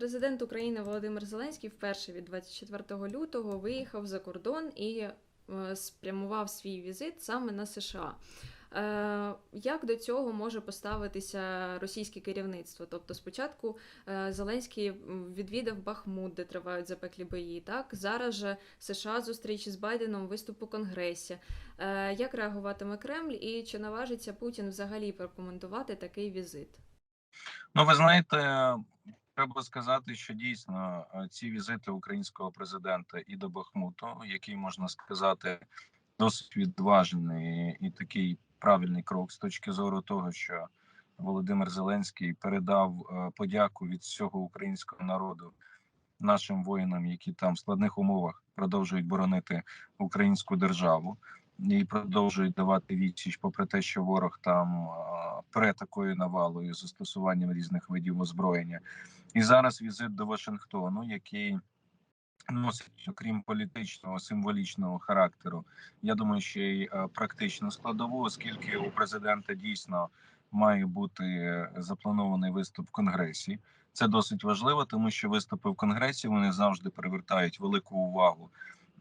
Президент України Володимир Зеленський вперше від 24 лютого виїхав за кордон і е, спрямував свій візит саме на США. Е, Як до цього може поставитися російське керівництво? Тобто, спочатку е, Зеленський відвідав Бахмут, де тривають запеклі бої. Так зараз же США зустріч з Байденом, виступ у Конгресі. Як реагуватиме Кремль і чи наважиться Путін взагалі прокоментувати такий візит? Ну, ви знаєте, треба сказати, що дійсно е, ці візити українського президента і до Бахмуту, який можна сказати, досить відважений і такий правильний крок з точки зору того, що Володимир Зеленський передав е, подяку від всього українського народу нашим воїнам, які там в складних умовах продовжують боронити українську державу і продовжують давати відсіч, попри те, що ворог там пре такою навалою застосуванням різних видів озброєння. І зараз візит до Вашингтону, який носить, окрім політичного символічного характеру, я думаю, ще й е, практичну складову, оскільки у президента дійсно має бути запланований виступ в конгресі. Це досить важливо, тому що виступи в конгресі вони завжди привертають велику увагу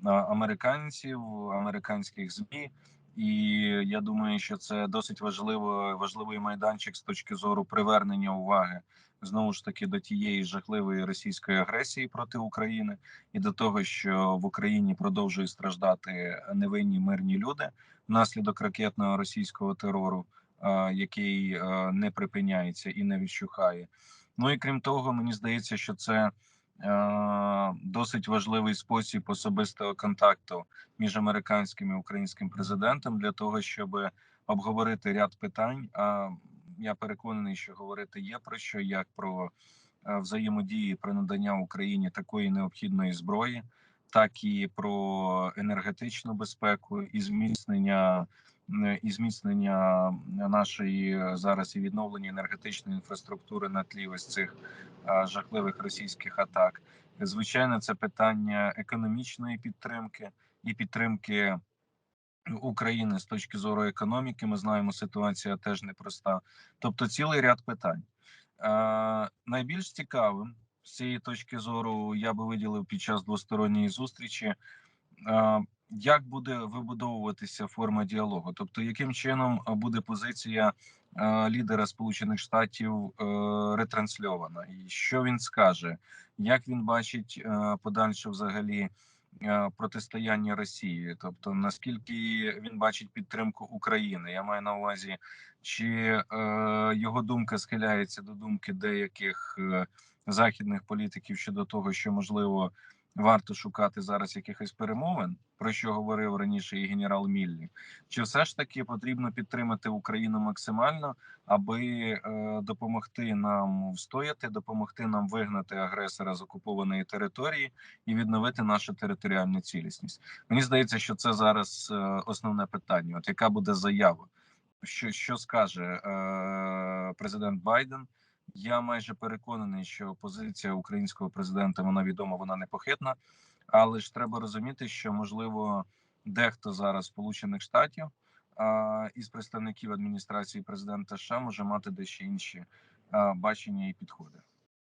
американців, американських змі. І я думаю, що це досить важливо, важливий майданчик з точки зору привернення уваги знову ж таки до тієї жахливої російської агресії проти України і до того, що в Україні продовжують страждати невинні мирні люди внаслідок ракетного російського терору, який не припиняється і не відщухає. Ну і крім того, мені здається, що це досить важливий спосіб особистого контакту між американським і українським президентом для того, щоб обговорити ряд питань. А я переконаний, що говорити є про що, як про е, взаємодії про надання Україні такої необхідної зброї, так і про енергетичну безпеку і зміцнення. Е, І зміцнення нашої зараз і відновлення енергетичної інфраструктури на тлі ось цих е, жахливих російських атак. Звичайно, це питання економічної підтримки і підтримки України з точки зору економіки. Ми знаємо, ситуація теж непроста. Тобто, цілий ряд питань. Е, найбільш цікавим з цієї точки зору я би виділив під час двосторонньої зустрічі. Е, як буде вибудовуватися форма діалогу? Тобто, яким чином е, буде позиція е, лідера Сполучених Штатів е, ретрансльована, і що він скаже, як він бачить подальше взагалі протистояння Росії? Тобто, наскільки він бачить підтримку України? Я маю на увазі, чи е, його думка схиляється до думки деяких західних політиків щодо того, що можливо варто шукати зараз якихось перемовин, про що говорив раніше і генерал Міллі, чи все ж таки потрібно підтримати Україну максимально, аби е, допомогти нам встояти, допомогти нам вигнати агресора з окупованої території і відновити нашу територіальну цілісність? Мені здається, що це зараз е, основне питання. От яка буде заява? Що, що скаже е, президент Байден? Я майже переконаний, що позиція українського президента вона відома, вона непохитна. Але ж треба розуміти, що можливо дехто зараз Сполучених Штатів а, із представників адміністрації президента США може мати дещо інші а, бачення і підходи.